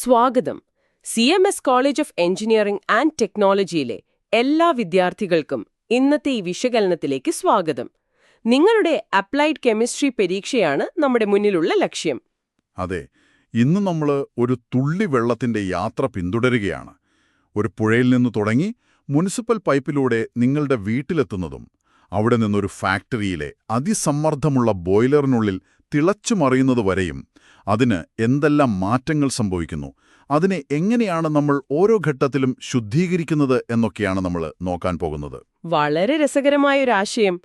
സ്വാഗതം. C M S college of engineering and ടെക്നോളജിയിലെ എല്ലാ വിദ്യാർത്ഥികൾക്കും ഇന്നത്തെ ഈ വിശകലനത്തിലേക്ക് സ്വാഗതം. നിങ്ങളുടെ അപ്ലൈഡ് കെമിസ്ട്രി പരീക്ഷയാണ് നമ്മുടെ മുന്നിലുള്ള ലക്ഷ്യം. അതെ ഇന്ന് നമ്മൾ ഒരു തുള്ളി വെള്ളത്തിന്റെ യാത്ര പിന്തുടരുകയാണ്. ഒരു പുഴയിൽ നിന്ന് തുടങ്ങി മുനിസിപ്പൽ പൈപ്പിലൂടെ നിങ്ങളുടെ വീട്ടിലെത്തുന്നതും അവിടെ നിന്നൊരു ഫാക്ടറിയിലെ അതിസമ്മർദ്ദമുള്ള ബോയിലറിനുള്ളിൽ തിളച്ചുമറിയുന്നതുവരെയും അതിന് എന്തെല്ലാം മാറ്റങ്ങൾ സംഭവിക്കുന്നു? അതിനെ എങ്ങനെയാണ് നമ്മൾ ഓരോ ഘട്ടത്തിലും ശുദ്ധീകരിക്കുന്നത് എന്നൊക്കെയാണ് നമ്മൾ നോക്കാൻ പോകുന്നത്. വളരെ രസകരമായ ഒരു ആശയം.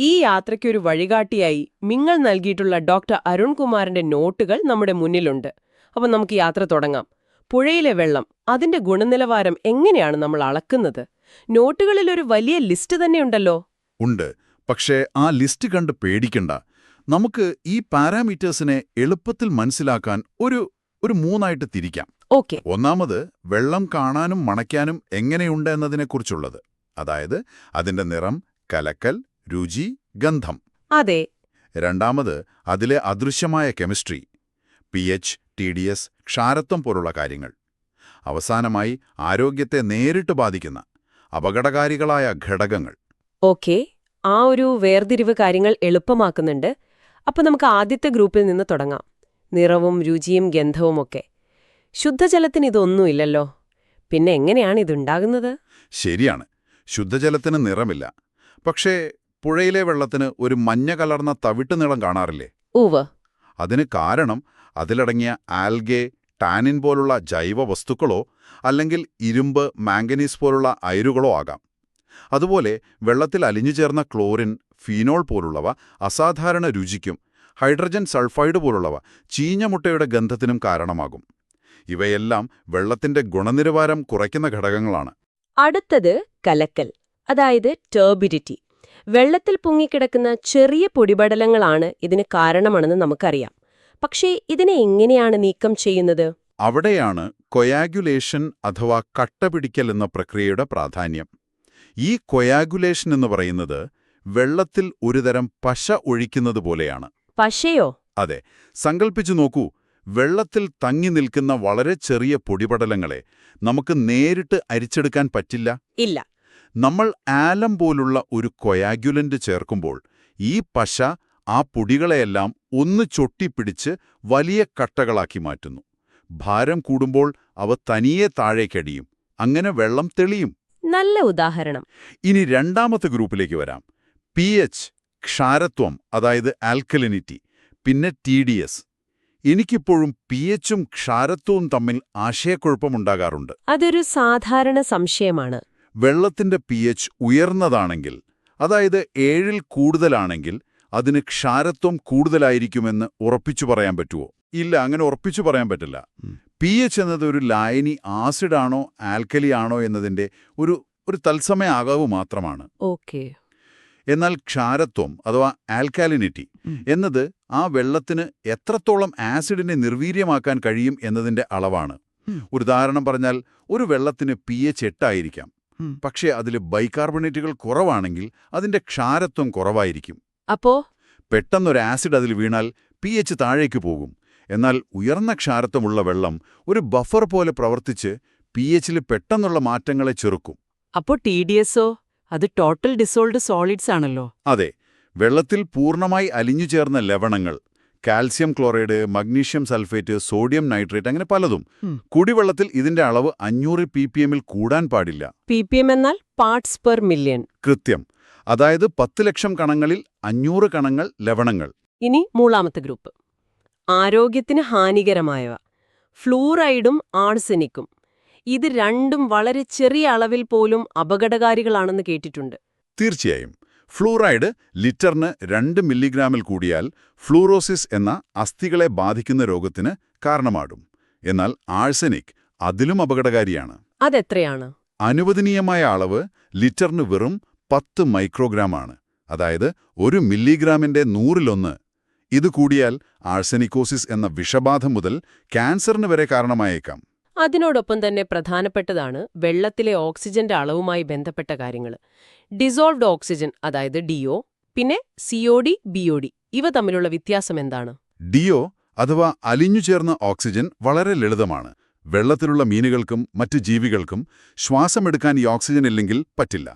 ഈ യാത്രയ്ക്കൊരു വഴികാട്ടിയായി നിങ്ങൾ നൽകിയിട്ടുള്ള ഡോക്ടർ അരുൺകുമാറിന്റെ നോട്ടുകൾ നമ്മുടെ മുന്നിലുണ്ട്. അപ്പോൾ നമുക്ക് യാത്ര തുടങ്ങാം. പുഴയിലെ വെള്ളം അതിന്റെ ഗുണനിലവാരം എങ്ങനെയാണ് നമ്മൾ അളക്കുന്നത്? നോട്ടുകളിൽ ഒരു വലിയ ലിസ്റ്റ് തന്നെയുണ്ടല്ലോ ഉണ്ട്. പക്ഷേ ആ ലിസ്റ്റ് കണ്ട് പേടിക്കണ്ട. നമുക്ക് ഈ പാരാമീറ്റേഴ്സിനെ എളുപ്പത്തിൽ മനസ്സിലാക്കാൻ ഒരു ഒരു മൂന്നായിട്ട് തിരിക്കാം. ഓക്കെ. ഒന്നാമത് വെള്ളം കാണാനും മണയ്ക്കാനും എങ്ങനെയുണ്ട് എന്നതിനെക്കുറിച്ചുള്ളത്. അതായത് അതിന്റെ നിറം കലക്കൽ രുചി ഗന്ധം. അതെ. രണ്ടാമത് അതിലെ അദൃശ്യമായ chemistry P H T D S ക്ഷാരത്വം പോലുള്ള കാര്യങ്ങൾ. അവസാനമായി ആരോഗ്യത്തെ നേരിട്ട് ബാധിക്കുന്ന അപകടകാരികളായ ഘടകങ്ങൾ. ഓക്കെ. ആ ഒരു വേർതിരിവ് കാര്യങ്ങൾ എളുപ്പമാക്കുന്നുണ്ട്. അപ്പൊ നമുക്ക് ആദ്യത്തെ ഗ്രൂപ്പിൽ നിന്ന് തുടങ്ങാം. നിറവും രുചിയും ഗന്ധവും ഒക്കെ. ശുദ്ധജലത്തിന് ഇതൊന്നുമില്ലല്ലോ പിന്നെ എങ്ങനെയാണ് ഇതുണ്ടാകുന്നത്? ശരിയാണ്. ശുദ്ധജലത്തിന് നിറമില്ല. പക്ഷേ പുഴയിലെ വെള്ളത്തിന് ഒരു മഞ്ഞ കലർന്ന തവിട്ട് നിറം കാണാറില്ലേ? ഉവ് അതിന് കാരണം അതിലടങ്ങിയ ആൽഗെ ടാനിൻ പോലുള്ള ജൈവ വസ്തുക്കളോ അല്ലെങ്കിൽ ഇരുമ്പ് മാംഗനീസ് പോലുള്ള അയിരുകളോ ആകാം. അതുപോലെ വെള്ളത്തിൽ അലിഞ്ഞു ചേർന്ന ക്ലോറിൻ ഫീനോൾ പോലുള്ളവ അസാധാരണ രുചിക്കും ഹൈഡ്രജൻ സൾഫൈഡ് പോലുള്ളവ ചീഞ്ഞ മുട്ടയുടെ ഗന്ധത്തിനും കാരണമാകും. ഇവയെല്ലാം വെള്ളത്തിന്റെ ഗുണനിലവാരം കുറയ്ക്കുന്ന ഘടകങ്ങളാണ്. അടുത്തത് കലക്കൽ അതായത് ടേബിഡിറ്റി വെള്ളത്തിൽ പൊങ്ങിക്കിടക്കുന്ന ചെറിയ പൊടിപടലങ്ങളാണ് ഇതിന് കാരണമാണെന്ന് നമുക്കറിയാം. പക്ഷേ ഇതിനെ എങ്ങനെയാണ് നീക്കം ചെയ്യുന്നത്? അവിടെയാണ് കൊയാഗുലേഷൻ അഥവാ കട്ടപിടിക്കൽ എന്ന പ്രക്രിയയുടെ പ്രാധാന്യം. ഈ കൊയാഗുലേഷൻ എന്ന് പറയുന്നത് വെള്ളത്തിൽ ഒരുതരം പശ ഒഴിക്കുന്നത് പോലെയാണ് പശയോ? അതെ. സങ്കൽപ്പിച്ചു നോക്കൂ വെള്ളത്തിൽ തങ്ങി നിൽക്കുന്ന വളരെ ചെറിയ പൊടിപടലങ്ങളെ നമുക്ക് നേരിട്ട് അരിച്ചെടുക്കാൻ പറ്റില്ല? ഇല്ല. നമ്മൾ ആലം പോലുള്ള ഒരു കൊയാഗുലന്റ് ചേർക്കുമ്പോൾ ഈ പശ ആ പൊടികളെയെല്ലാം ഒന്ന് ചൊട്ടിപ്പിടിച്ച് വലിയ കട്ടകളാക്കി മാറ്റുന്നു. ഭാരം കൂടുമ്പോൾ അവ തനിയെ താഴേക്കടിയും അങ്ങനെ വെള്ളം തെളിയും. നല്ല ഉദാഹരണം. ഇനി രണ്ടാമത്തെ ഗ്രൂപ്പിലേക്ക് വരാം. പി എച്ച് ക്ഷാരത്വം അതായത് ആൽക്കലിനിറ്റി പിന്നെ ടി ഡി എസ്. എനിക്കിപ്പോഴും പി എച്ചും ക്ഷാരത്വവും തമ്മിൽ ആശയക്കുഴപ്പമുണ്ടാകാറുണ്ട്. അതൊരു സാധാരണ സംശയമാണ്. വെള്ളത്തിന്റെ പി എച്ച് ഉയർന്നതാണെങ്കിൽ അതായത് ഏഴിൽ കൂടുതലാണെങ്കിൽ അതിന് ക്ഷാരത്വം കൂടുതലായിരിക്കുമെന്ന് ഉറപ്പിച്ചു പറയാൻ പറ്റുമോ ഇല്ല അങ്ങനെ ഉറപ്പിച്ചു പറയാൻ പറ്റില്ല. പി എച്ച് എന്നത് ഒരു ലായനി ആസിഡാണോ ആൽക്കലി ആണോ എന്നതിന്റെ ഒരു ഒരു തത്സമയ ആകാവ് മാത്രമാണ്. ഓക്കെ. എന്നാൽ ക്ഷാരത്വം അഥവാ ആൽക്കാലിനിറ്റി എന്നത് ആ വെള്ളത്തിന് എത്രത്തോളം ആസിഡിനെ നിർവീര്യമാക്കാൻ കഴിയും എന്നതിന്റെ അളവാണ്. ഒരു ഉദാഹരണം പറഞ്ഞാൽ ഒരു വെള്ളത്തിന് പി എച്ച് എട്ടായിരിക്കാം. പക്ഷേ അതിൽ ബൈകാർബണേറ്റുകൾ കുറവാണെങ്കിൽ അതിന്റെ ക്ഷാരത്വം കുറവായിരിക്കും. അപ്പോ? പെട്ടെന്നൊരു ആസിഡ് അതിൽ വീണാൽ പി എച്ച് താഴേക്ക് പോകും. എന്നാൽ ഉയർന്ന ക്ഷാരത്വമുള്ള വെള്ളം ഒരു ബഫർ പോലെ പ്രവർത്തിച്ച് പി എച്ചിൽ പെട്ടെന്നുള്ള മാറ്റങ്ങളെ ചെറുക്കും. അപ്പോ ടി ഡി എസോ അത് ടോട്ടൽ ഡിസോൾഡ് സോളിഡ്സ് ആണല്ലോ. അതെ വെള്ളത്തിൽ പൂർണമായി അലിഞ്ഞു ചേർന്ന ലവണങ്ങൾ calcium chloride magnesium sulphate sodium nitrate അങ്ങനെ പലതും കുടിവെള്ളത്തിൽ ഇതിന്റെ അളവ് അഞ്ഞൂറ് പി പി എമ്മിൽ കൂടാൻ പാടില്ല. പി പി എം എന്നാൽ പാർട്സ് പെർ മില്യൺ കൃത്യം. അതായത് പത്ത് ലക്ഷം കണങ്ങളിൽ അഞ്ഞൂറ് കണങ്ങൾ ലവണങ്ങൾ. ഇനി മൂന്നാമത്തെ ഗ്രൂപ്പ്. ആരോഗ്യത്തിന് ഹാനികരമായവ. ഫ്ലൂറൈഡും ആർസെനിക്കും. ഇത് രണ്ടും വളരെ ചെറിയ അളവിൽ പോലും അപകടകാരികളാണെന്ന് കേട്ടിട്ടുണ്ട്. തീർച്ചയായും. ഫ്ലൂറൈഡ് ലിറ്ററിന് രണ്ട് മില്ലിഗ്രാമിൽ കൂടിയാൽ ഫ്ലൂറോസിസ് എന്ന അസ്ഥികളെ ബാധിക്കുന്ന രോഗത്തിന് കാരണമാകും. എന്നാൽ ആഴ്സനിക് അതിലും അപകടകാരിയാണ്. അതെത്രയാണ്? അനുവദനീയമായ അളവ് ലിറ്ററിന് വെറും പത്ത് മൈക്രോഗ്രാമാണ്. അതായത് ഒരു മില്ലിഗ്രാമിന്റെ നൂറിലൊന്ന്. ഇത് കൂടിയാൽ ആഴ്സനിക്കോസിസ് എന്ന വിഷബാധ മുതൽ ക്യാൻസറിന് വരെ കാരണമായേക്കാം. അതിനോടൊപ്പം തന്നെ പ്രധാനപ്പെട്ടതാണ് വെള്ളത്തിലെ ഓക്സിജന്റെ അളവുമായി ബന്ധപ്പെട്ട കാര്യങ്ങൾ ഡിസോൾവ്ഡ് ഓക്സിജൻ അതായത് ഡിഒ പിന്നെ സിഒഡി ബിഒഡി ഇവ തമ്മിലുള്ള വ്യത്യാസം എന്താണ്? ഡിഒ അഥവാ അലിഞ്ഞു ചേർന്ന ഓക്സിജൻ വളരെ ലളിതമാണ്. വെള്ളത്തിലുള്ള മീനുകൾക്കും മറ്റ് ജീവികൾക്കും ശ്വാസമെടുക്കാൻ ഈ ഓക്സിജൻ ഇല്ലെങ്കിൽ പറ്റില്ല.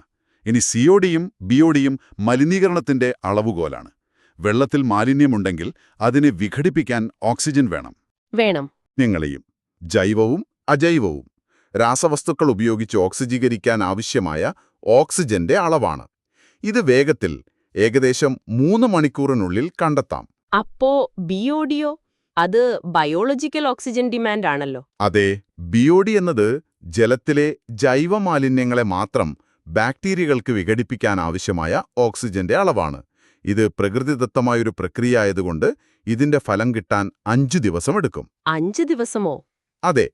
ഇനി സിഒഡിയും ബിഒഡിയും മലിനീകരണത്തിന്റെ അളവുകോലാണ്. വെള്ളത്തിൽ മാലിന്യമുണ്ടെങ്കിൽ അതിനെ വിഘടിപ്പിക്കാൻ ഓക്സിജൻ വേണം. വേണം. ഞങ്ങളെയും ജൈവവും അജൈവവും. രാസവസ്തുക്കൾ ഉപയോഗിച്ച് ഓക്സിജീകരിക്കാൻ ആവശ്യമായ ഓക്സിജന്റെ അളവാണ്. ഇത് വേഗത്തിൽ ഏകദേശം മൂന്ന് മണിക്കൂറിനുള്ളിൽ കണ്ടെത്താം. അപ്പോ ബിയോഡിയോ അത് ബയോളജിക്കൽ ഓക്സിജൻ ഡിമാൻഡ് ആണല്ലോ അതെ ബിയോഡി എന്നത് ജലത്തിലെ ജൈവ മാലിന്യങ്ങളെ മാത്രം ബാക്ടീരിയകൾക്ക് വിഘടിപ്പിക്കാൻ ആവശ്യമായ ഓക്സിജന്റെ അളവാണ്. ഇത് പ്രകൃതിദത്തമായൊരു പ്രക്രിയ ആയതുകൊണ്ട് ഇതിന്റെ ഫലം കിട്ടാൻ അഞ്ചു ദിവസമെടുക്കും അഞ്ചു ദിവസമോ? അതെ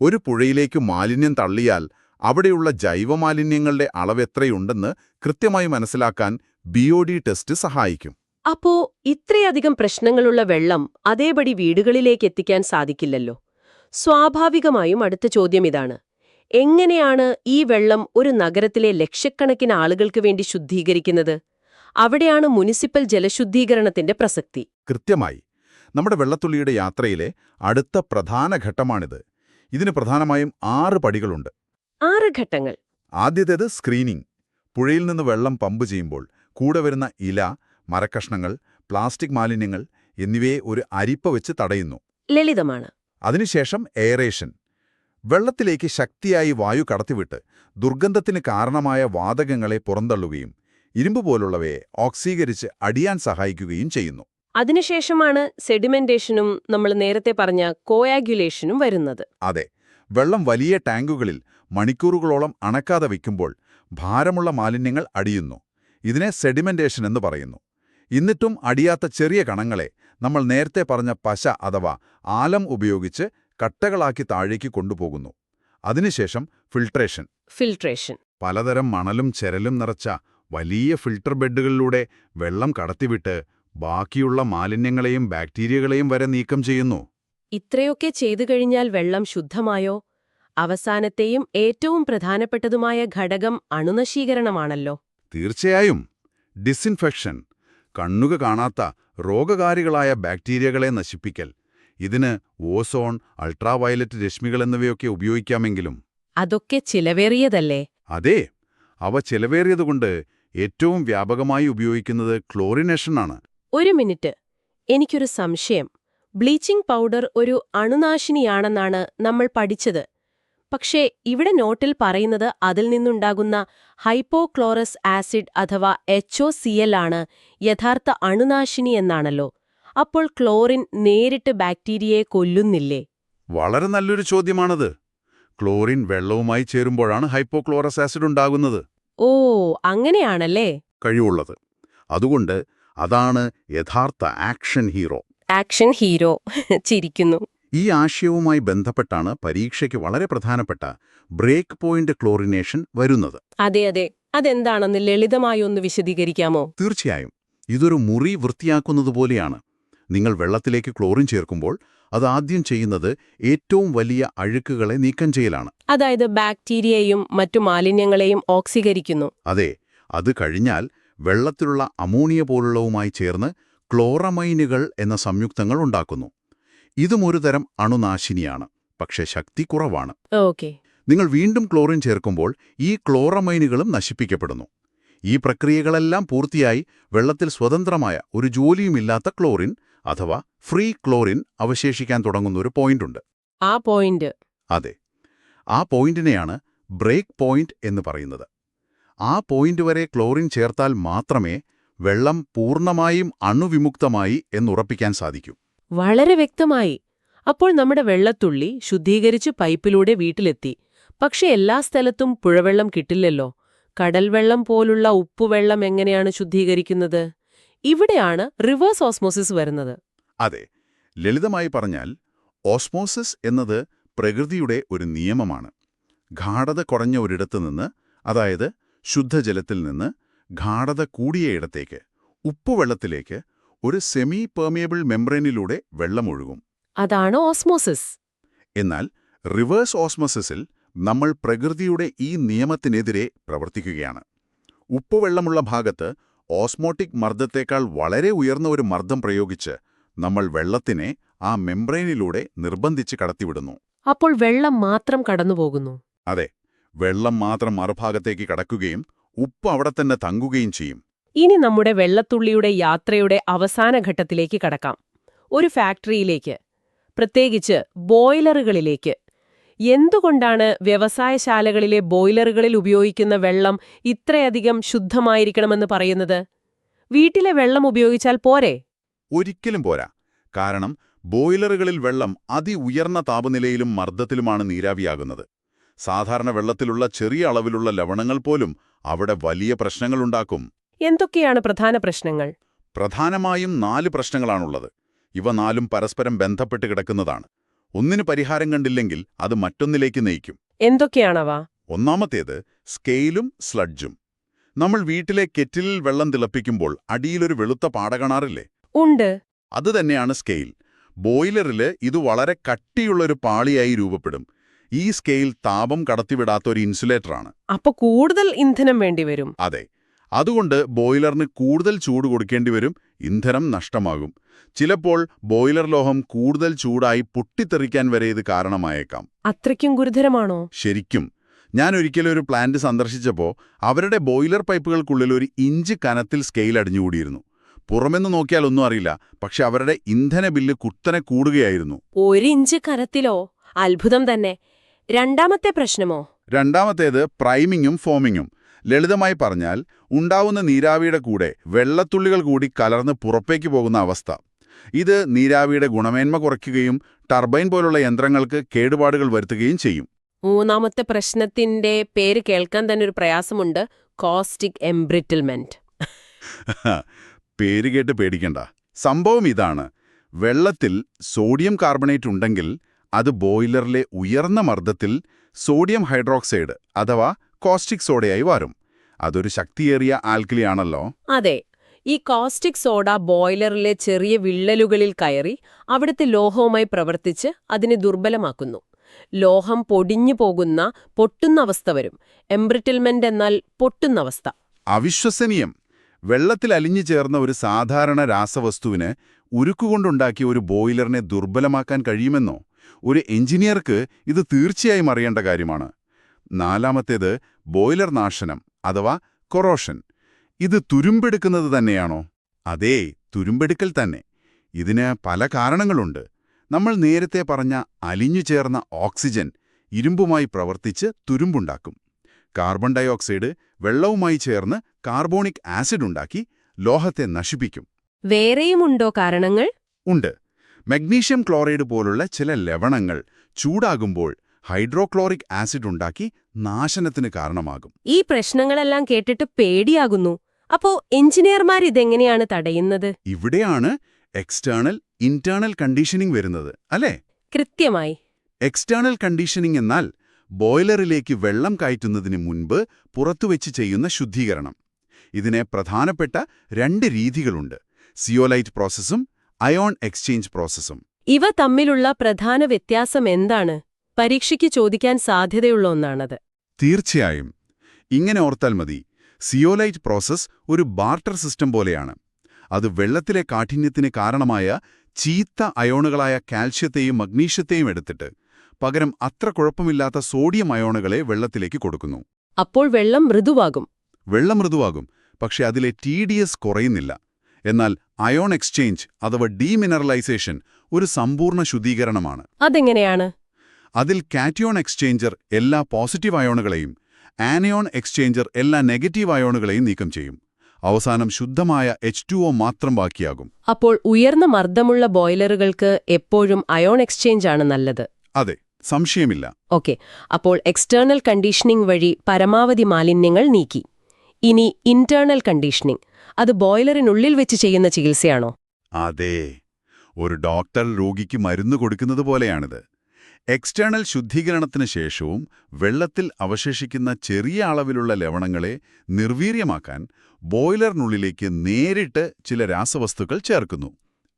ഒരു പുഴയിലേക്ക് മാലിന്യം തള്ളിയാൽ അവിടെയുള്ള ജൈവമാലിന്യങ്ങളുടെ അളവ് എത്രയുണ്ടെന്ന് കൃത്യമായി മനസ്സിലാക്കാൻ ബിഒഡി ടെസ്റ്റ് സഹായിക്കും. അപ്പോ ഇത്രയധികം പ്രശ്നങ്ങളുള്ള വെള്ളം അതേപടി വീടുകളിലേക്ക് എത്തിക്കാൻ സാധിക്കില്ലല്ലോ? സ്വാഭാവികമായും അടുത്ത ചോദ്യം ഇതാണ്. എങ്ങനെയാണ് ഈ വെള്ളം ഒരു നഗരത്തിലെ ലക്ഷക്കണക്കിന് ആളുകൾക്ക് വേണ്ടി ശുദ്ധീകരിക്കുന്നത്? അവിടെയാണ് മുനിസിപ്പൽ ജലശുദ്ധീകരണത്തിന്റെ പ്രസക്തി. കൃത്യമായി. നമ്മുടെ വെള്ളത്തുള്ളിയുടെ യാത്രയിലെ അടുത്ത പ്രധാന ഘട്ടമാണിത്. ഇതിന് പ്രധാനമായും ആറ് പടികളുണ്ട്. ആറ് ഘട്ടങ്ങൾ. ആദ്യത്തേത് സ്ക്രീനിംഗ് പുഴയിൽ നിന്ന് വെള്ളം പമ്പ് ചെയ്യുമ്പോൾ കൂടെ വരുന്ന ഇല മരക്കഷ്ണങ്ങൾ പ്ലാസ്റ്റിക് മാലിന്യങ്ങൾ എന്നിവയെ ഒരു അരിപ്പ വെച്ച് തടയുന്നു. ലളിതമാണ്. അതിനുശേഷം എയറേഷൻ. വെള്ളത്തിലേക്ക് ശക്തിയായി വായു കടത്തിവിട്ട് ദുർഗന്ധത്തിന് കാരണമായ വാതകങ്ങളെ പുറന്തള്ളുകയും ഇരുമ്പ് പോലുള്ളവയെ ഓക്സീകരിച്ച് അടിയാൻ സഹായിക്കുകയും ചെയ്യുന്നു. അതിനുശേഷമാണ് സെഡിമെന്റേഷനും നമ്മൾ നേരത്തെ പറഞ്ഞ കോയാഗുലേഷനും വരുന്നത്. അതെ വെള്ളം വലിയ ടാങ്കുകളിൽ മണിക്കൂറുകളോളം അണക്കാതെ വയ്ക്കുമ്പോൾ ഭാരമുള്ള മാലിന്യങ്ങൾ അടിയുന്നു. ഇതിനെ സെഡിമെന്റേഷൻ എന്ന് പറയുന്നു. എന്നിട്ടും അടിയാത്ത ചെറിയ കണങ്ങളെ നമ്മൾ നേരത്തെ പറഞ്ഞ പശ അഥവാ ആലം ഉപയോഗിച്ച് കട്ടകളാക്കി താഴേക്ക് കൊണ്ടുപോകുന്നു. അതിനുശേഷം ഫിൽട്രേഷൻ. ഫിൽട്രേഷൻ. പലതരം മണലും ചെരലും നിറച്ച വലിയ ഫിൽട്ടർ ബെഡുകളിലൂടെ വെള്ളം കടത്തിവിട്ട് ബാക്കിയുള്ള മാലിന്യങ്ങളെയും ബാക്ടീരിയകളെയും വരെ നീക്കം ചെയ്യുന്നു. ഇത്രയൊക്കെ ചെയ്തു കഴിഞ്ഞാൽ വെള്ളം ശുദ്ധമായോ? അവസാനത്തെയും ഏറ്റവും പ്രധാനപ്പെട്ടതുമായ ഘടകം അണുനശീകരണമാണല്ലോ. തീർച്ചയായും. ഡിസിൻഫെക്ഷൻ കണ്ണുക കാണാത്ത രോഗകാരികളായ ബാക്ടീരിയകളെ നശിപ്പിക്കൽ. ഇതിന് ഓസോൺ അൾട്രാവയലറ്റ് രശ്മികൾ എന്നിവയൊക്കെ ഉപയോഗിക്കാമെങ്കിലും. അതൊക്കെ ചിലവേറിയതല്ലേ? അതെ. അവ ചിലവേറിയതുകൊണ്ട് ഏറ്റവും വ്യാപകമായി ഉപയോഗിക്കുന്നത് ക്ലോറിനേഷനാണ്. ഒരു മിനിറ്റ്. എനിക്കൊരു സംശയം. ബ്ലീച്ചിംഗ് പൗഡർ ഒരു അണുനാശിനിയാണെന്നാണ് നമ്മൾ പഠിച്ചത്. പക്ഷേ ഇവിടെ നോട്ടിൽ പറയുന്നത് അതിൽ നിന്നുണ്ടാകുന്ന ഹൈപ്പോക്ലോറസ് ആസിഡ് അഥവാ എച്ച് ആണ് യഥാർത്ഥ അണുനാശിനി എന്നാണല്ലോ. അപ്പോൾ ക്ലോറിൻ നേരിട്ട് ബാക്ടീരിയയെ കൊല്ലുന്നില്ലേ? വളരെ നല്ലൊരു ചോദ്യമാണത്. ക്ലോറിൻ വെള്ളവുമായി ചേരുമ്പോഴാണ് ഹൈപ്പോക്ലോറസ് ആസിഡ് ഉണ്ടാകുന്നത്. ഓ അങ്ങനെയാണല്ലേ? കഴിവുള്ളത്. അതുകൊണ്ട് അതാണ് യഥാർത്ഥ ആക്ഷൻ ഹീറോ. ആക്ഷൻ ഹീറോ ചിരിക്കുന്നു. ഈ ആശയവുമായി ബന്ധപ്പെട്ടാണ് പരീക്ഷയ്ക്ക് വളരെ പ്രധാനപ്പെട്ട ബ്രേക്ക് പോയിന്റ് ക്ലോറിനേഷൻ വരുന്നത്. അതെ അതെ. അതെന്താണെന്ന് ലളിതമായി ഒന്ന് വിശദീകരിക്കാമോ? തീർച്ചയായും. ഇതൊരു മുറി വൃത്തിയാക്കുന്നതുപോലെയാണ് നിങ്ങൾ വെള്ളത്തിലേക്ക് ക്ലോറിൻ ചേർക്കുമ്പോൾ അത് ആദ്യം ചെയ്യുന്നത് ഏറ്റവും വലിയ അഴുക്കുകളെ നീക്കം ചെയ്യലാണ്. അതായത് ബാക്ടീരിയയും മറ്റു മാലിന്യങ്ങളെയും ഓക്സീകരിക്കുന്നു. അതെ അത് കഴിഞ്ഞാൽ വെള്ളത്തിലുള്ള അമോണിയ പോലുള്ളവുമായി ചേർന്ന് ക്ലോറമൈനുകൾ എന്ന സംയുക്തങ്ങൾ ഉണ്ടാക്കുന്നു. ഇതും ഒരു തരം അണുനാശിനിയാണ് പക്ഷേ ശക്തി കുറവാണ്. ഓക്കെ. നിങ്ങൾ വീണ്ടും ക്ലോറിൻ ചേർക്കുമ്പോൾ ഈ ക്ലോറമൈനുകളും നശിപ്പിക്കപ്പെടുന്നു. ഈ പ്രക്രിയകളെല്ലാം പൂർത്തിയായി വെള്ളത്തിൽ സ്വതന്ത്രമായ ഒരു ജോലിയുമില്ലാത്ത ക്ലോറിൻ അഥവാ ഫ്രീ ക്ലോറിൻ അവശേഷിക്കാൻ തുടങ്ങുന്ന ഒരു പോയിന്റുണ്ട്. ആ പോയിന്റ്. അതെ. ആ പോയിന്റിനെയാണ് ബ്രേക്ക് പോയിന്റ് എന്ന് പറയുന്നത്. ആ പോയിന്റ് വരെ ക്ലോറിൻ ചേർത്താൽ മാത്രമേ വെള്ളം പൂർണമായും അണുവിമുക്തമായി എന്നുറപ്പിക്കാൻ സാധിക്കൂ. വളരെ വ്യക്തമായി. അപ്പോൾ നമ്മുടെ വെള്ളത്തുള്ളി ശുദ്ധീകരിച്ച് പൈപ്പിലൂടെ വീട്ടിലെത്തി. പക്ഷെ എല്ലാ സ്ഥലത്തും പുഴവെള്ളം കിട്ടില്ലല്ലോ. കടൽവെള്ളം പോലുള്ള ഉപ്പുവെള്ളം എങ്ങനെയാണ് ശുദ്ധീകരിക്കുന്നത്? ഇവിടെയാണ് റിവേഴ്സ് ഓസ്മോസിസ് വരുന്നത്. അതെ. ലളിതമായി പറഞ്ഞാൽ ഓസ്മോസിസ് എന്നത് പ്രകൃതിയുടെ ഒരു നിയമമാണ്. ഗാഠത കുറഞ്ഞ ഒരിടത്തു നിന്ന് അതായത് ശുദ്ധജലത്തിൽ നിന്ന് ഗാഠത കൂടിയ ഇടത്തേക്ക് ഉപ്പുവെള്ളത്തിലേക്ക് ഒരു സെമി പെർമിയബിൾ മെംബ്രെയിനിലൂടെ വെള്ളമൊഴുകും. അതാണ് ഓസ്മോസിസ്. എന്നാൽ റിവേഴ്സ് ഓസ്മോസിസിൽ നമ്മൾ പ്രകൃതിയുടെ ഈ നിയമത്തിനെതിരെ പ്രവർത്തിക്കുകയാണ്. ഉപ്പുവെള്ളമുള്ള ഭാഗത്ത് ഓസ്മോട്ടിക് മർദ്ദത്തേക്കാൾ വളരെ ഉയർന്ന ഒരു മർദ്ദം പ്രയോഗിച്ച് നമ്മൾ വെള്ളത്തിനെ ആ മെംബ്രെയിനിലൂടെ നിർബന്ധിച്ച് കടത്തിവിടുന്നു. അപ്പോൾ വെള്ളം മാത്രം കടന്നുപോകുന്നു. അതെ വെള്ളം മാത്രം മറുഭാഗത്തേക്ക് കടക്കുകയും ഉപ്പ് അവിടെ തന്നെ തങ്ങുകയും ചെയ്യും. ഇനി നമ്മുടെ വെള്ളത്തുള്ളിയുടെ യാത്രയുടെ അവസാന ഘട്ടത്തിലേക്ക് കടക്കാം. ഒരു ഫാക്ടറിയിലേക്ക് പ്രത്യേകിച്ച് ബോയിലറുകളിലേക്ക്. എന്തുകൊണ്ടാണ് വ്യവസായശാലകളിലെ ബോയിലറുകളിൽ ഉപയോഗിക്കുന്ന വെള്ളം ഇത്രയധികം ശുദ്ധമായിരിക്കണമെന്ന് പറയുന്നത്? വീട്ടിലെ വെള്ളം ഉപയോഗിച്ചാൽ പോരെ? ഒരിക്കലും പോരാ. കാരണം ബോയിലറുകളിൽ വെള്ളം അതി ഉയർന്ന താപനിലയിലും മർദ്ദത്തിലുമാണ് നീരാവിയാകുന്നത്. സാധാരണ വെള്ളത്തിലുള്ള ചെറിയ അളവിലുള്ള ലവണങ്ങൾ പോലും അവിടെ വലിയ പ്രശ്നങ്ങളുണ്ടാക്കും. എന്തൊക്കെയാണ് പ്രധാന പ്രശ്നങ്ങൾ? പ്രധാനമായും നാല് പ്രശ്നങ്ങളാണുള്ളത്. ഇവ നാലും പരസ്പരം ബന്ധപ്പെട്ട് കിടക്കുന്നതാണ്. ഒന്നിന് പരിഹാരം കണ്ടില്ലെങ്കിൽ അത് മറ്റൊന്നിലേക്ക് നയിക്കും. എന്തൊക്കെയാണവ? ഒന്നാമത്തേത് സ്കെയിലും സ്ലഡ്ജും. നമ്മൾ വീട്ടിലെ കെറ്റിലിൽ വെള്ളം തിളപ്പിക്കുമ്പോൾ അടിയിലൊരു വെളുത്ത പാട കാണാറില്ലേ? ഉണ്ട്. അത് തന്നെയാണ് സ്കെയിൽ. ബോയിലറിൽ ഇത് വളരെ കട്ടിയുള്ളൊരു പാളിയായി രൂപപ്പെടും. ഈ സ്കെയിൽ താപം കടത്തിവിടാത്ത ഒരു ഇൻസുലേറ്ററാണ് അപ്പൊ കൂടുതൽ ഇന്ധനം വേണ്ടി വരും. അതെ. അതുകൊണ്ട് ബോയിലറിന് കൂടുതൽ ചൂട് കൊടുക്കേണ്ടി വരും ഇന്ധനം നഷ്ടമാകും. ചിലപ്പോൾ ബോയിലർ ലോഹം കൂടുതൽ ചൂടായി പൊട്ടിത്തെറിക്കാൻ വരെ ഇത് കാരണമായേക്കാം. അത്രയ്ക്കും ഗുരുതരമാണോ? ശരിക്കും. ഞാൻ ഒരിക്കലും ഒരു പ്ലാന്റ് സന്ദർശിച്ചപ്പോൾ അവരുടെ ബോയിലർ പൈപ്പുകൾക്കുള്ളിൽ ഒരു ഇഞ്ച് കനത്തിൽ സ്കെയിൽ അടിഞ്ഞുകൂടിയിരുന്നു. പുറമെന്ന് നോക്കിയാൽ ഒന്നും അറിയില്ല പക്ഷെ അവരുടെ ഇന്ധന ബില്ല് കുത്തനെ കൂടുകയായിരുന്നു. ഒരു ഇഞ്ച് കനത്തിലോ? അത്ഭുതം തന്നെ. രണ്ടാമത്തെ പ്രശ്നമോ? രണ്ടാമത്തേത് പ്രൈമിങ്ങും ഫോമിങ്ങും ലളിതമായി പറഞ്ഞാൽ ഉണ്ടാവുന്ന നീരാവിയുടെ കൂടെ വെള്ളത്തുള്ളികൾ കൂടി കലർന്ന് പുറത്തേക്ക് പോകുന്ന അവസ്ഥ. ഇത് നീരാവിയുടെ ഗുണമേന്മ കുറയ്ക്കുകയും ടർബൈൻ പോലുള്ള യന്ത്രങ്ങൾക്ക് കേടുപാടുകൾ വരുത്തുകയും ചെയ്യും. മൂന്നാമത്തെ പ്രശ്നത്തിന്റെ പേര് കേൾക്കാൻ തന്നെ ഒരു പ്രയാസമുണ്ട്. കോസ്റ്റിക് എംബ്രിറ്റിൽമെന്റ് പേര് കേട്ട് പേടിക്കണ്ട. സംഭവം ഇതാണ്. വെള്ളത്തിൽ സോഡിയം കാർബണേറ്റ് ഉണ്ടെങ്കിൽ അത് ബോയിലറിലെ ഉയർന്ന മർദ്ദത്തിൽ സോഡിയം ഹൈഡ്രോക്സൈഡ് അഥവാ കോസ്റ്റിക് സോഡയായി വരും അതൊരു ശക്തിയേറിയ ആൽക്കലിയാണല്ലോ അതെ. ഈ കോസ്റ്റിക് സോഡ ബോയിലറിലെ ചെറിയ വിള്ളലുകളിൽ കയറി അവിടുത്തെ ലോഹവുമായി പ്രവർത്തിച്ച് അതിനെ ദുർബലമാക്കുന്നു. ലോഹം പൊടിഞ്ഞു പോകുന്ന പൊട്ടുന്ന അവസ്ഥ വരും. എംബ്രിറ്റിൽമെന്റ് എന്നാൽ പൊട്ടുന്ന അവസ്ഥ. അവിശ്വസനീയം. വെള്ളത്തിൽ അലിഞ്ഞു ചേർന്ന ഒരു സാധാരണ രാസവസ്തുവിന് ഉരുക്കുകൊണ്ടുണ്ടാക്കിയ ഒരു ബോയിലറിനെ ദുർബലമാക്കാൻ കഴിയുമെന്നോ? ഒരു എഞ്ചിനീയർക്ക് ഇത് തീർച്ചയായും അറിയേണ്ട കാര്യമാണ്. നാലാമത്തേത് ബോയിലർ നാശനം അഥവാ കൊറോഷൻ. ഇത് തുരുമ്പെടുക്കുന്നത് തന്നെയാണോ? അതേ തുരുമ്പെടുക്കൽ തന്നെ. ഇതിന് പല കാരണങ്ങളുണ്ട്. നമ്മൾ നേരത്തെ പറഞ്ഞ അലിഞ്ഞു ചേർന്ന ഓക്സിജൻ ഇരുമ്പുമായി പ്രവർത്തിച്ച് തുരുമ്പുണ്ടാക്കും. കാർബൺ ഡയോക്സൈഡ് വെള്ളവുമായി ചേർന്ന് കാർബോണിക് ആസിഡ് ഉണ്ടാക്കി ലോഹത്തെ നശിപ്പിക്കും. വേറെയുമുണ്ടോ കാരണങ്ങൾ? ഉണ്ട്. മഗ്നീഷ്യം ക്ലോറൈഡ് പോലുള്ള ചില ലവണങ്ങൾ ചൂടാകുമ്പോൾ ഹൈഡ്രോക്ലോറിക് ആസിഡ് ഉണ്ടാക്കി നാശനത്തിന് കാരണമാകും. ഈ പ്രശ്നങ്ങളെല്ലാം കേട്ടിട്ട് പേടിയാകുന്നു. അപ്പോ എഞ്ചിനീയർമാർ ഇതെങ്ങനെയാണ് തടയുന്നത്? ഇവിടെയാണ് എക്സ്റ്റേണൽ ഇന്റേണൽ കണ്ടീഷനിങ് വരുന്നത് അല്ലേ? കൃത്യമായി. എക്സ്റ്റേണൽ കണ്ടീഷനിങ് എന്നാൽ ബോയിലറിലേക്ക് വെള്ളം കയറ്റുന്നതിന് മുൻപ് പുറത്തുവെച്ച് ചെയ്യുന്ന ശുദ്ധീകരണം. ഇതിനെ പ്രധാനപ്പെട്ട രണ്ട് രീതികളുണ്ട്. സിയോലൈറ്റ് പ്രോസസ്സും അയോൺ എക്സ്ചേഞ്ച് പ്രോസസ്സും. ഇവ തമ്മിലുള്ള പ്രധാന വ്യത്യാസം എന്താണ്? പരീക്ഷയ്ക്ക് ചോദിക്കാൻ സാധ്യതയുള്ള ഒന്നാണത്. തീർച്ചയായും. ഇങ്ങനെ ഓർത്താൽ മതി. സിയോലൈറ്റ് പ്രോസസ് ഒരു ബാർട്ടർ സിസ്റ്റം പോലെയാണ്. അത് വെള്ളത്തിലെ കാഠിന്യത്തിന് കാരണമായ ചീത്ത അയോണുകളായ കാൽഷ്യത്തെയും മഗ്നീഷ്യത്തെയും എടുത്തിട്ട് പകരം അത്ര കുഴപ്പമില്ലാത്ത സോഡിയം അയോണുകളെ വെള്ളത്തിലേക്ക് കൊടുക്കുന്നു. അപ്പോൾ വെള്ളം മൃദുവാകും. വെള്ളം മൃദുവാകും. പക്ഷെ അതിലെ ടി ഡി എസ് കുറയുന്നില്ല. എന്നാൽ അയോൺ എക്സ്ചേഞ്ച് അഥവാ ഡീമിനറലൈസേഷൻ ഒരു സമ്പൂർണ ശുദ്ധീകരണമാണ്. അതെങ്ങനെയാണ്? അതിൽ കാറ്റിയോൺ എക്സ്ചേഞ്ചർ എല്ലാ പോസിറ്റീവ് അയോണുകളെയും ആനയോൺ എക്സ്ചേഞ്ചർ എല്ലാ നെഗറ്റീവ് അയോണുകളെയും നീക്കം ചെയ്യും. അവസാനം ശുദ്ധമായ എച്ച് മാത്രം ബാക്കിയാകും. അപ്പോൾ ഉയർന്ന മർദ്ദമുള്ള ബോയിലറുകൾക്ക് എപ്പോഴും അയോൺ എക്സ്ചേഞ്ച് ആണ് നല്ലത്. അതെ സംശയമില്ല. ഓക്കെ അപ്പോൾ എക്സ്റ്റേണൽ കണ്ടീഷനിംഗ് വഴി പരമാവധി മാലിന്യങ്ങൾ നീക്കി. ഇനി ഇന്റേണൽ കണ്ടീഷനിങ് അത് ബോയിലറിനുള്ളിൽ വെച്ച് ചെയ്യുന്ന ചികിത്സയാണോ? അതെ. ഒരു ഡോക്ടർ രോഗിക്ക് മരുന്ന് കൊടുക്കുന്നത് പോലെയാണിത്. എക്സ്റ്റേണൽ ശുദ്ധീകരണത്തിന് ശേഷവും വെള്ളത്തിൽ അവശേഷിക്കുന്ന ചെറിയ അളവിലുള്ള ലവണങ്ങളെ നിർവീര്യമാക്കാൻ ബോയിലറിനുള്ളിലേക്ക് നേരിട്ട് ചില രാസവസ്തുക്കൾ ചേർക്കുന്നു.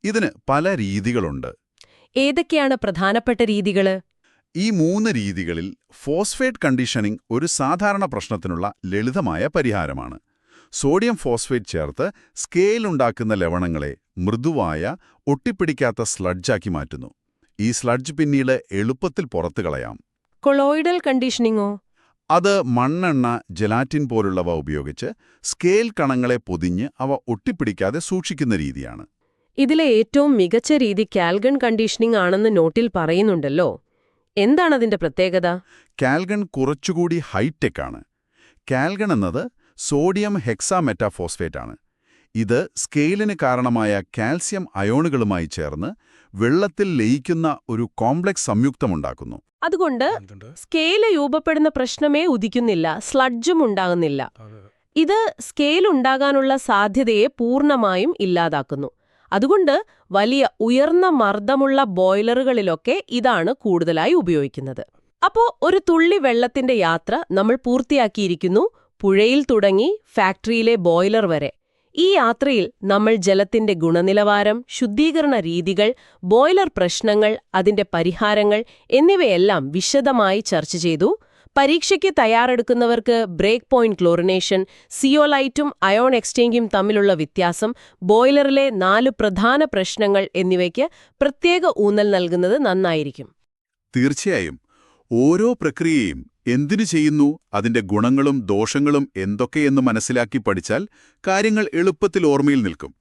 ഇതിന് പല രീതികളുണ്ട്. ഏതൊക്കെയാണ് പ്രധാനപ്പെട്ട രീതികൾ? ഈ മൂന്ന് രീതികളിൽ ഫോസ്ഫേറ്റ് കണ്ടീഷനിംഗ് ഒരു സാധാരണ പ്രശ്നത്തിനുള്ള ലളിതമായ പരിഹാരമാണ്. സോഡിയം ഫോസ്ഫേറ്റ് ചേർത്ത് സ്കെയിൽ ഉണ്ടാക്കുന്ന ലവണങ്ങളെ മൃദുവായ ഒട്ടിപ്പിടിക്കാത്ത സ്ലഡ്ജാക്കി മാറ്റുന്നു. ഈ സ്ലഡ്ജ് പിന്നീട് എളുപ്പത്തിൽ പുറത്തു കളയാം. കൊളോയിഡൽ കണ്ടീഷനിങ്ങോ? അത് മണ്ണെണ്ണ ജലാറ്റിൻ പോലുള്ളവ ഉപയോഗിച്ച് സ്കെയിൽ കണങ്ങളെ പൊതിഞ്ഞ് അവ ഒട്ടിപ്പിടിക്കാതെ സൂക്ഷിക്കുന്ന രീതിയാണ്. ഇതിലെ ഏറ്റവും മികച്ച രീതി കാൽഗൺ കണ്ടീഷനിംഗ് ആണെന്ന് നോട്ടിൽ പറയുന്നുണ്ടല്ലോ. എന്താണതിന്റെ പ്രത്യേകത? കാൽഗൺ കുറച്ചുകൂടി ഹൈടെക് ആണ് കാൽഗൺ എന്നത് സോഡിയം ഹെക്സാമെറ്റാഫോസ്ഫേറ്റ് ആണ് ഇത് സ്കെയിലിന് കാരണമായ കാൽസ്യം അയോണുകളുമായി ചേർന്ന് വെള്ളത്തിൽ ലയിക്കുന്ന ഒരു കോംപ്ലക്സ് സംയുക്തമുണ്ടാക്കുന്നു. അതുകൊണ്ട് സ്കെയിൽ രൂപപ്പെടുന്ന പ്രശ്നമേ ഉദിക്കുന്നില്ല സ്ലഡ്ജും ഉണ്ടാകുന്നില്ല. ഇത് സ്കെയിൽ ഉണ്ടാകാനുള്ള സാധ്യതയെ പൂർണമായും ഇല്ലാതാക്കുന്നു. അതുകൊണ്ട് വലിയ ഉയർന്ന മർദ്ദമുള്ള ബോയിലറുകളിലൊക്കെ ഇതാണ് കൂടുതലായി ഉപയോഗിക്കുന്നത്. അപ്പോ ഒരു തുള്ളി വെള്ളത്തിന്റെ യാത്ര നമ്മൾ പൂർത്തിയാക്കിയിരിക്കുന്നു പുഴയിൽ തുടങ്ങി ഫാക്ടറിയിലെ ബോയിലർ വരെ. ഈ യാത്രയിൽ നമ്മൾ ജലത്തിന്റെ ഗുണനിലവാരം ശുദ്ധീകരണ രീതികൾ ബോയിലർ പ്രശ്നങ്ങൾ അതിന്റെ പരിഹാരങ്ങൾ എന്നിവയെല്ലാം വിശദമായി ചർച്ച ചെയ്തു. പരീക്ഷയ്ക്ക് തയ്യാറെടുക്കുന്നവർക്ക് ബ്രേക്ക് പോയിന്റ് ക്ലോറിനേഷൻ സിയോലൈറ്റും അയോൺ എക്സ്ചേഞ്ചും തമ്മിലുള്ള വ്യത്യാസം ബോയിലറിലെ നാല് പ്രധാന പ്രശ്നങ്ങൾ എന്നിവയ്ക്ക് പ്രത്യേക ഊന്നൽ നൽകുന്നത് നന്നായിരിക്കും. തീർച്ചയായും. ഓരോ പ്രക്രിയയും എന്തിനു ചെയ്യുന്നു അതിന്റെ ഗുണങ്ങളും ദോഷങ്ങളും എന്തൊക്കെയെന്ന് മനസ്സിലാക്കി പഠിച്ചാൽ കാര്യങ്ങൾ എളുപ്പത്തിൽ ഓർമ്മയിൽ നിൽക്കും.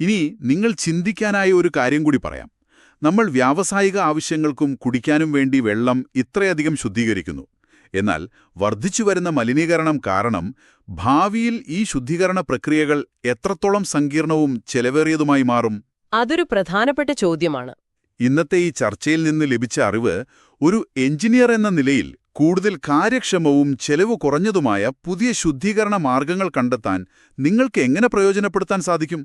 ഇനി നിങ്ങൾ ചിന്തിക്കാനായ ഒരു കാര്യം കൂടി പറയാം. നമ്മൾ വ്യാവസായിക ആവശ്യങ്ങൾക്കും കുടിക്കാനും വേണ്ടി വെള്ളം ഇത്രയധികം ശുദ്ധീകരിക്കുന്നു. എന്നാൽ വർദ്ധിച്ചുവരുന്ന മലിനീകരണം കാരണം ഭാവിയിൽ ഈ ശുദ്ധീകരണ പ്രക്രിയകൾ എത്രത്തോളം സങ്കീർണവും ചെലവേറിയതുമായി മാറും? അതൊരു പ്രധാനപ്പെട്ട ചോദ്യമാണ്. ഇന്നത്തെ ഈ ചർച്ചയിൽ നിന്ന് ലഭിച്ച അറിവ് ഒരു എഞ്ചിനീയർ എന്ന നിലയിൽ കൂടുതൽ കാര്യക്ഷമവും ചെലവ് കുറഞ്ഞതുമായ പുതിയ ശുദ്ധീകരണ മാർഗങ്ങൾ കണ്ടെത്താൻ നിങ്ങൾക്ക് എങ്ങനെ പ്രയോജനപ്പെടുത്താൻ സാധിക്കും?